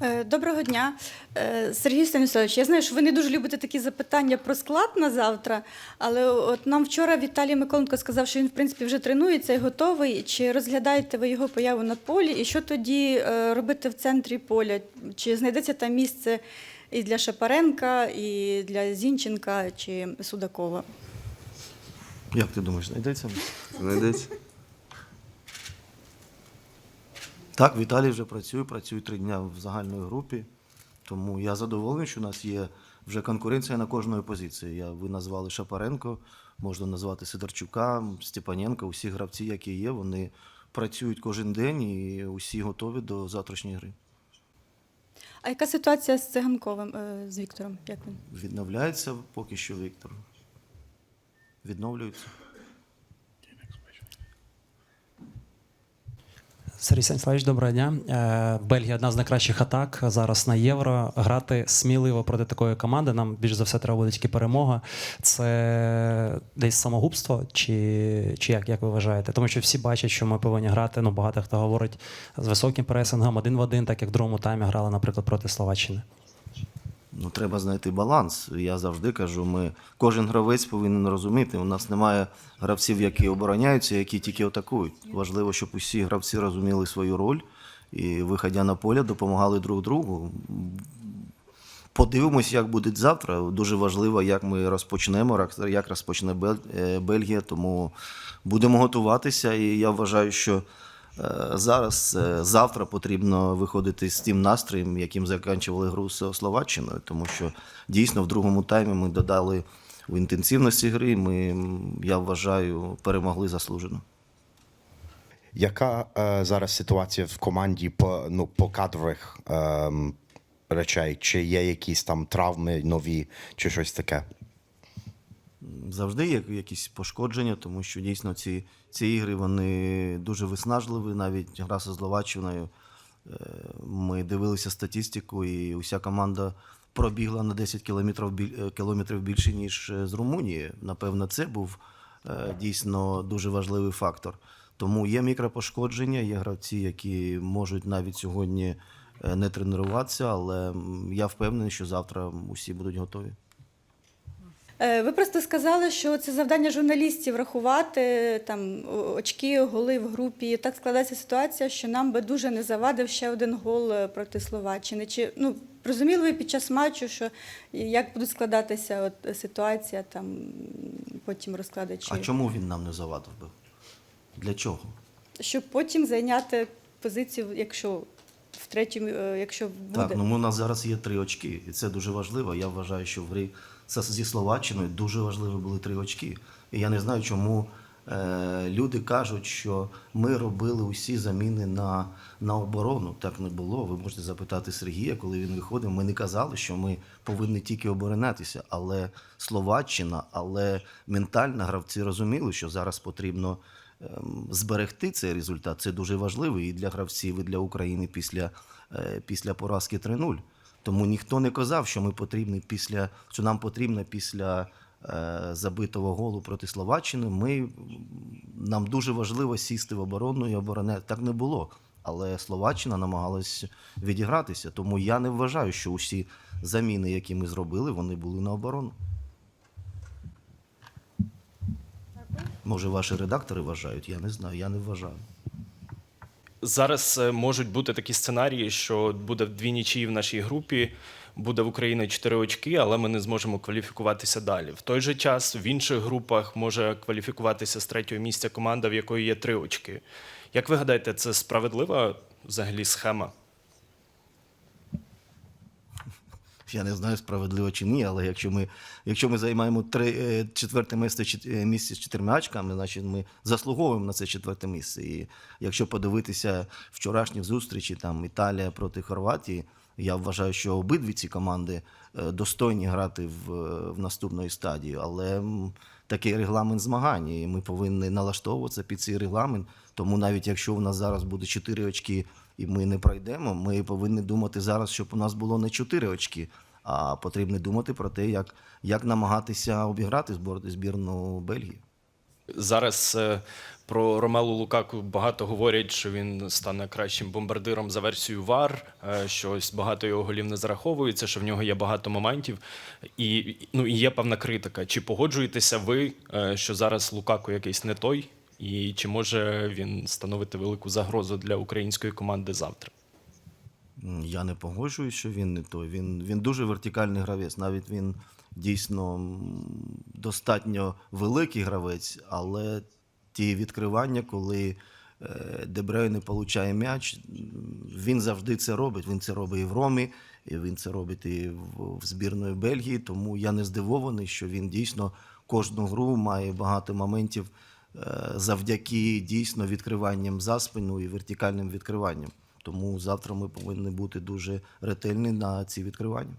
Е, Доброго дня, Е, Сергій Станіславович. Я знаю, що ви не дуже любите такі запитання про склад на завтра, але от нам вчора Віталій Миколенко сказав, що він в принципі вже тренується і готовий. Чи розглядаєте ви його появу на полі? І що тоді е, робити в центрі поля? Чи знайдеться там місце і для Шапаренка, і для Зінченка, чи Судакова? Як ти думаєш, знайдеться? Знайдеться. Так, Віталій вже працює, працює три дня в загальної групі. Тому я задоволений, що у нас є вже конкуренція на кожної позиції. Я, ви назвали Шапаренко, можна назвати Сидорчука, Степаненка, усі гравці, які є, вони працюють кожен день і усі готові до завтрашньої гри. А яка ситуація з Циганковим, е, з Віктором? Як він? Відновляється поки що Віктор. Відновлюється. Сергій Станіславович, доброго дня. Е, Бельгія одна з найкращих атак зараз на євро. Грати сміливо проти такої команди. Нам більш за все треба буде тільки перемога. Це десь самогубство, чи, чи як, як ви вважаєте? Тому що всі бачать, що ми повинні грати. Ну багато хто говорить з високим пресингом, один в один, так як в другому таймі грали, наприклад, проти Словаччини. Ну, треба знайти баланс. Я завжди кажу, ми кожен гравець повинен розуміти. У нас немає гравців, які обороняються, які тільки атакують. Важливо, щоб усі гравці розуміли свою роль і, виходя на поле, допомагали друг другу. Подивимось, як буде завтра. Дуже важливо, як ми розпочнемо, як- розпочне е, Бельгія. Тому будемо готуватися. І я вважаю, що зараз, е, завтра потрібно виходити з тим настроєм, яким закінчували гру з Словаччиною. Тому що дійсно в другому таймі ми додали в інтенсивності гри. Ми, я вважаю, перемогли заслужено. Яка е, зараз ситуація в команді по, ну, по кадрових ем, речей? Чи є якісь там травми нові, чи щось таке? Завжди є якісь пошкодження, тому що дійсно ці, ці ігри вони дуже виснажливі. Навіть гра зі Словаччиною. е, Ми дивилися статистику, і уся команда пробігла на 10 кілометрів, е, кілометрів більше, ніж е, з Румунії. Напевно, це був дійсно дуже важливий фактор. Тому є мікропошкодження, є гравці, які можуть навіть сьогодні не тренуватися, але я впевнений, що завтра усі будуть готові. Е, Ви просто сказали, що це завдання журналістів рахувати там очки, голи в групі. Так складається ситуація, що нам би дуже не завадив ще один гол е, проти Словаччини. Чи ну розуміли ви під час матчу, що як будуть складатися от е, ситуація, там потім розклади, чи А чому він нам не завадив би? Для чого? щоб потім зайняти позицію, якщо в третьому, е, якщо буде. Так, ну у нас зараз є три очки, і це дуже важливо. Я вважаю, що в грі з- зі Словаччиною дуже важливі були три очки. І я не знаю, чому е, люди кажуть, що ми робили усі заміни на, на оборону. Так не було. Ви можете запитати Сергія, коли він виходив. Ми не казали, що ми повинні тільки оборонятися. Але Словаччина, але ментально гравці розуміли, що зараз потрібно ем, зберегти цей результат. Це дуже важливо і для гравців, і для України після, е, після поразки 3-0. Тому ніхто не казав, що ми потрібні після, що нам потрібно після е, забитого голу проти Словаччини. Ми, нам дуже важливо сісти в оборону і обороняти. Так не було. Але Словаччина намагалась відігратися. Тому я не вважаю, що усі заміни, які ми зробили, вони були на оборону. Може, ваші редактори вважають, я не знаю, я не вважаю. Зараз е, можуть бути такі сценарії, що буде дві нічиї в нашій групі, буде в Україні чотири очки, але ми не зможемо кваліфікуватися далі. В той же час в інших групах може кваліфікуватися з третього місця команда, в якої є три очки. Як ви гадаєте, це справедлива взагалі схема? Я не знаю, справедливо чи ні, але якщо ми, якщо ми займаємо три, е, четверте місце, е, місце з чотирма очками, значить ми заслуговуємо на це четверте місце. І якщо подивитися вчорашні зустрічі, там Італія проти Хорватії, я вважаю, що обидві ці команди е, достойні грати в, в наступної стадії. Але такий регламент змагань, і ми повинні налаштовуватися під цей регламент. Тому навіть якщо у нас зараз буде 4 очки і ми не пройдемо, ми повинні думати зараз, щоб у нас було не 4 очки, а потрібно думати про те, як, як намагатися обіграти збірну Бельгії. Зараз е, Про Ромелу Лукаку багато говорять, що він стане кращим бомбардиром за версією ВАР, е, що ось багато його голів не зараховується, що в нього є багато моментів. І, ну, і є певна критика. Чи погоджуєтеся ви, е, що зараз Лукаку якийсь не той, і чи може він становити велику загрозу для української команди завтра? Я не погоджуюсь, що він не той. Він, він дуже вертикальний гравець. Навіть він дійсно достатньо великий гравець, але ті відкривання, коли е, Дебрейне получає м'яч, він завжди це робить. Він це робить і в Ромі, і він це робить і в, збірної Бельгії. Тому я не здивований, що він дійсно кожну гру має багато моментів завдяки дійсно відкриванням за спину і вертикальним відкриванням. Тому завтра ми повинні бути дуже ретельні на ці відкривання.